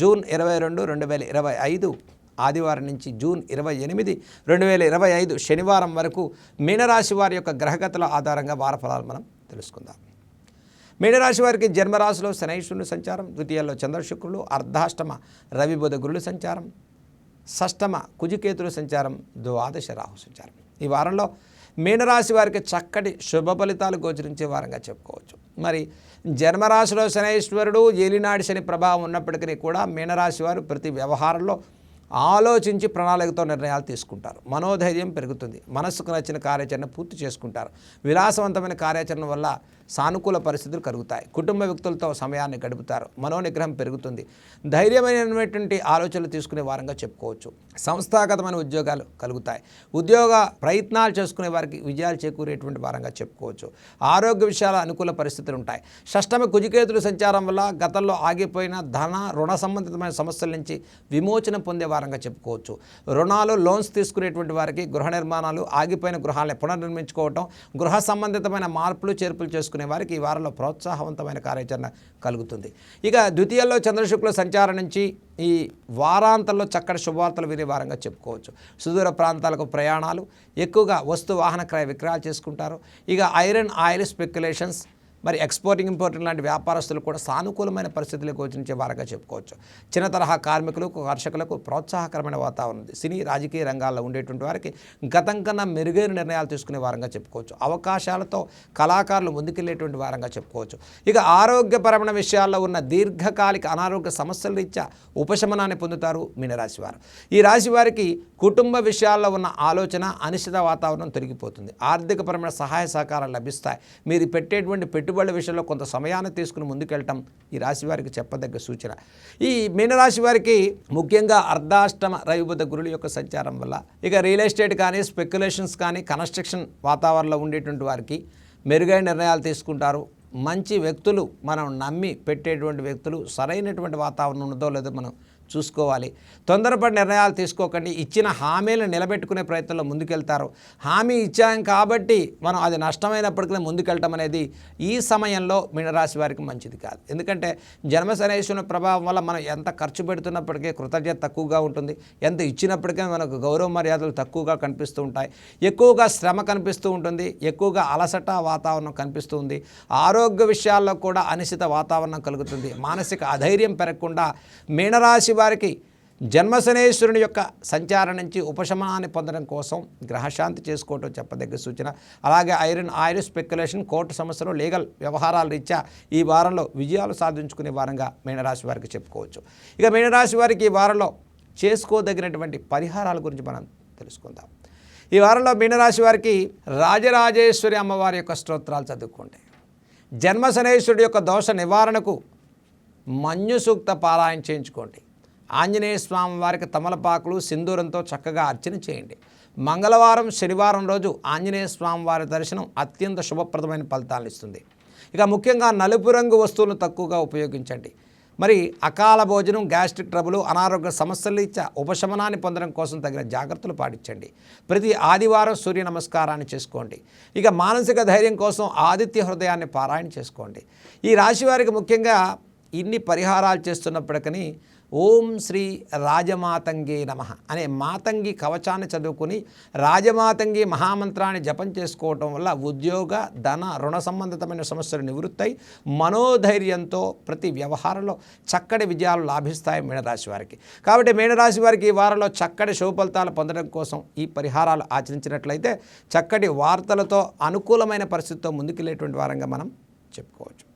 June ఇరవై రెండు రెండు వేల ఇరవై ఐదు ఆదివారం నుంచి జూన్ ఇరవై ఎనిమిది రెండు వేల ఇరవై ఐదు శనివారం వరకు మీనరాశి వారి యొక్క గ్రహగతుల ఆధారంగా వార ఫలాలు మనం తెలుసుకుందాం. మీనరాశి వారికి జన్మరాశిలో శనైశ్వరుడు సంచారం ద్వితీయంలో చంద్రశుక్రులు అర్ధాష్టమ రవి బుధ సంచారం షష్టమ కుజికేతుల సంచారం ద్వాదశ రాహు సంచారం. ఈ వారంలో మీనరాశి వారికి చక్కటి శుభ ఫలితాలు గోచరించే వారంగా చెప్పుకోవచ్చు. మరి జన్మరాశిలో శనైశ్వరుడు ఏలినాడి శని ప్రభావం ఉన్నప్పటికీ కూడా మీనరాశి వారు ప్రతి వ్యవహారంలో ఆలోచించి ప్రణాళికతో నిర్ణయాలు తీసుకుంటారు. మనోధైర్యం పెరుగుతుంది. మనస్సుకు నచ్చిన కార్యాచరణ పూర్తి చేసుకుంటారు. విలాసవంతమైన కార్యాచరణ వల్ల సానుకూల పరిస్థితులు కలుగుతాయి. కుటుంబ వ్యక్తులతో సమయాన్ని గడుపుతారు. మనోనిగ్రహం పెరుగుతుంది. ధైర్యమైనటువంటి ఆలోచనలు తీసుకునే వారంగా చెప్పుకోవచ్చు. సంస్థాగతమైన ఉద్యోగాలు కలుగుతాయి. ఉద్యోగ ప్రయత్నాలు చేసుకునే వారికి విజయాలు చేకూరేటువంటి వారంగా చెప్పుకోవచ్చు. ఆరోగ్య విషయాల అనుకూల పరిస్థితులు ఉంటాయి. షష్టమి కుజికేతుల సంచారం వల్ల గతంలో ఆగిపోయిన ధన రుణ సంబంధితమైన సమస్యల నుంచి విమోచన పొందే వారంగా చెప్పుకోవచ్చు. రుణాలు లోన్స్ తీసుకునేటువంటి వారికి గృహ నిర్మాణాలు ఆగిపోయిన గృహాలను పునర్నిర్మించుకోవటం గృహ సంబంధితమైన మార్పులు చేర్పులు చేసుకునే వారికి ఈ వారంలో ప్రోత్సాహవంతమైన కార్యాచరణ కలుగుతుంది. ఇక ద్వితీయంలో చంద్రశుక్ల సంచారం నుంచి ఈ వారాంతంలో చక్కటి శుభవార్తలు వినే వారంగా చెప్పుకోవచ్చు. సుదూర ప్రాంతాలకు ప్రయాణాలు ఎక్కువగా వస్తు వాహన క్రయ విక్రయాలు చేసుకుంటారు. ఇక ఐరన్ ఆయిల్ స్పెక్యులేషన్స్ మరి ఎక్స్పోర్టింగ్ ఇంపోర్టింగ్ లాంటి వ్యాపారస్తులు కూడా సానుకూలమైన పరిస్థితులు గోచరించే వారంగా చెప్పుకోవచ్చు. చిన్న తరహా కార్మికులకు కర్షకులకు ప్రోత్సాహకరమైన వాతావరణం ఉంది. సినీ రాజకీయ రంగాల్లో ఉండేటువంటి వారికి గతం కన్నా మెరుగైన నిర్ణయాలు తీసుకునే వారంగా చెప్పుకోవచ్చు. అవకాశాలతో కళాకారులు ముందుకెళ్ళేటువంటి వారంగా చెప్పుకోవచ్చు. ఇక ఆరోగ్యపరమైన విషయాల్లో ఉన్న దీర్ఘకాలిక అనారోగ్య సమస్యల రీత్యా ఉపశమనాన్ని పొందుతారు మీనరాశి వారు. ఈ రాశి వారికి కుటుంబ విషయాల్లో ఉన్న ఆలోచన అనిశ్చిత వాతావరణం తొలగిపోతుంది. ఆర్థికపరమైన సహాయ సహకారాలు లభిస్తాయి. మీరు పెట్టేటువంటి పెట్టుబడుల విషయంలో కొంత సమయాన్ని తీసుకుని ముందుకెళ్ళటం ఈ రాశి వారికి చెప్పదగ్గ సూచన. ఈ మీనరాశి వారికి ముఖ్యంగా అర్ధాష్టమ రవిబుద్ధ గురుల యొక్క సంచారం వల్ల ఇక రియల్ ఎస్టేట్ కానీ స్పెక్యులేషన్స్ కానీ కన్స్ట్రక్షన్ వాతావరణంలో ఉండేటువంటి వారికి మెరుగైన నిర్ణయాలు తీసుకుంటారు. మంచి వ్యక్తులు మనం నమ్మి పెట్టేటువంటి వ్యక్తులు సరైనటువంటి వాతావరణం ఉందో లేదో మనం చూసుకోవాలి. తొందరపడి నిర్ణయాలు తీసుకోకండి. ఇచ్చిన హామీలను నిలబెట్టుకునే ప్రయత్నంలో ముందుకెళ్తారు. హామీ ఇచ్చాం కాబట్టి మనం అది నష్టమైనప్పటికీ ముందుకెళ్ళటం అనేది ఈ సమయంలో మీనరాశి వారికి మంచిది కాదు. ఎందుకంటే జన్మశనేశ్వరుని ప్రభావం వల్ల మనం ఎంత ఖర్చు పెడుతున్నప్పటికీ కృతజ్ఞత తక్కువగా ఉంటుంది. ఎంత ఇచ్చినప్పటికీ మనకు గౌరవ మర్యాదలు తక్కువగా కనిపిస్తూ ఉంటాయి. ఎక్కువగా శ్రమ కనిపిస్తూ ఉంటుంది. ఎక్కువగా అలసట వాతావరణం కనిపిస్తుంది ఆరోగ్య విషయాల్లో కూడా అనిశ్చిత వాతావరణం కలుగుతుంది. మానసిక అధైర్యం పెరగకుండా మీనరాశి వారికి జన్మశనేశ్వరుని యొక్క సంచారం నుంచి ఉపశమనాన్ని పొందడం కోసం గ్రహశాంతి చేసుకోవటం చెప్పదగ్గ సూచన. అలాగే ఐరన్ ఆయిల్ స్పెక్యులేషన్ కోర్టు సమస్యలు లీగల్ వ్యవహారాల రీత్యా ఈ వారంలో విజయాలు సాధించుకునే వారంగా మీనరాశి వారికి చెప్పుకోవచ్చు. ఇక మీనరాశి వారికి ఈ వారంలో చేసుకోదగినటువంటి పరిహారాల గురించి మనం తెలుసుకుందాం. ఈ వారంలో మీనరాశి వారికి రాజరాజేశ్వరి అమ్మవారి యొక్క స్తోత్రాలు చదువుకోండి. జన్మశనేశ్వరుడి యొక్క దోష నివారణకు మన్యు సూక్త పారాయణ చేయించుకోండి. ఆంజనేయ స్వామి వారికి తమలపాకులు సింధూరంతో చక్కగా అర్చన చేయండి. మంగళవారం శనివారం రోజు ఆంజనేయ స్వామి వారి దర్శనం అత్యంత శుభప్రదమైన ఫలితాలను ఇస్తుంది. ఇక ముఖ్యంగా నలుపు రంగు వస్తువులను తక్కువగా ఉపయోగించండి. మరి అకాల భోజనం గ్యాస్ట్రిక్ ట్రబుల్ అనారోగ్య సమస్యలు ఇచ్చా ఉపశమనాన్ని పొందడం కోసం తగిన జాగ్రత్తలు పాటించండి. ప్రతి ఆదివారం సూర్య నమస్కారాన్ని చేసుకోండి. ఇక మానసిక ధైర్యం కోసం ఆదిత్య హృదయాన్ని పారాయణ చేసుకోండి. ఈ రాశి వారికి ముఖ్యంగా ఇన్ని పరిహారాలు చేస్తున్నప్పటికీ ఓం శ్రీ రాజమాతంగి నమ అనే మాతంగి కవచాన్ని చదువుకుని రాజమాతంగి మహామంత్రాన్ని జపం చేసుకోవటం వల్ల ఉద్యోగ ధన రుణ సంబంధితమైన సమస్యలు నివృత్తాయి. మనోధైర్యంతో ప్రతి వ్యవహారంలో చక్కటి విజయాలు లాభిస్తాయి మీనరాశి వారికి. కాబట్టి మీనరాశి వారికి ఈ వారంలో చక్కటి శుభఫలితాలు పొందడం కోసం ఈ పరిహారాలు ఆచరించినట్లయితే చక్కటి వార్తలతో అనుకూలమైన పరిస్థితితో ముందుకెళ్ళేటువంటి వారంగా మనం చెప్పుకోవచ్చు.